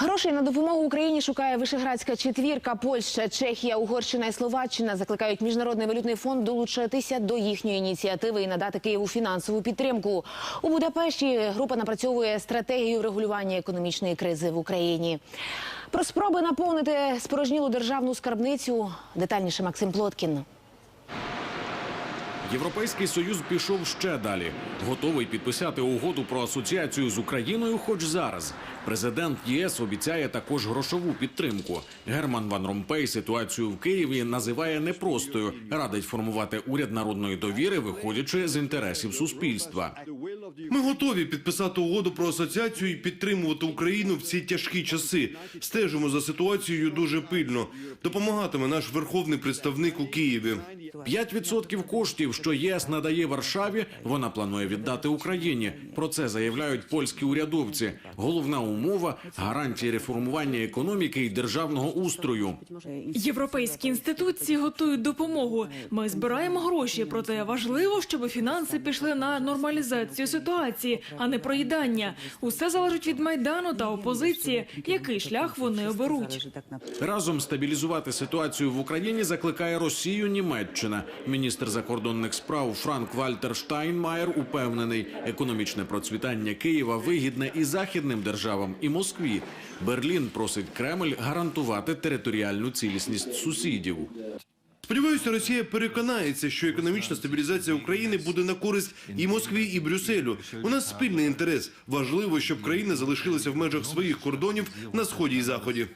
Грошей на допомогу Україні шукає Вишеградська четвірка. Польща, Чехія, Угорщина і Словаччина закликають міжнародний валютний фонд долучитися до їхньої ініціативи і надати Києву фінансову підтримку. У Будапешті група напрацьовує стратегію врегулювання економічної кризи в Україні. Про спроби наповнити спорожнілу державну скарбницю детальніше Максим Плоткін. Європейський союз пішов ще далі, готовий підписати угоду про асоціацію з Україною, хоч зараз. Президент ЄС обіцяє також грошову підтримку. Герман Ван Ромпей ситуацію в Києві називає непростою, радить формувати уряд народної довіри, виходячи з інтересів суспільства. Ми готові підписати угоду про асоціацію і підтримувати Україну в ці тяжкі часи. Стежимо за ситуацією дуже пильно. Допомагатиме наш верховний представник у Києві. 5% коштів, що ЄС надає Варшаві, вона планує віддати Україні. Про це заявляють польські урядовці. Головна умова гарантії реформування економіки і державного устрою. Європейські інституції готують допомогу. Ми збираємо гроші, проте важливо, щоб фінанси пішли на нормалізацію ситуації, а не проїдання. Усе залежить від майдану та опозиції, який шлях вони оберуть. Разом стабілізувати ситуацію в Україні закликає Росію Німеччина. Міністр закордонних справ Франк Вальтер Штайнмаєр упевнений, економічне процвітання Києва вигідне і західним державам, і Москві. Берлін просить Кремль гарантувати територіальну цілісність сусідів. Сподіваюся, Росія переконається, що економічна стабілізація України буде на користь і Москві, і Брюсселю. У нас спільний інтерес. Важливо, щоб країни залишилися в межах своїх кордонів на сході і заході.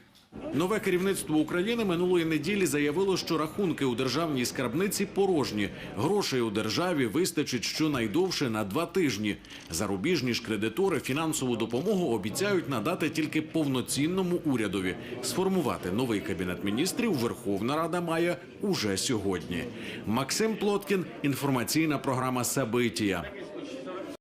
Нове керівництво України минулої неділі заявило, що рахунки у державній скарбниці порожні. Грошей у державі вистачить щонайдовше на два тижні. Зарубіжні ж кредитори фінансову допомогу обіцяють надати тільки повноцінному урядові. Сформувати новий кабінет міністрів Верховна Рада має уже сьогодні. Максим Плоткін, інформаційна програма Сабитія.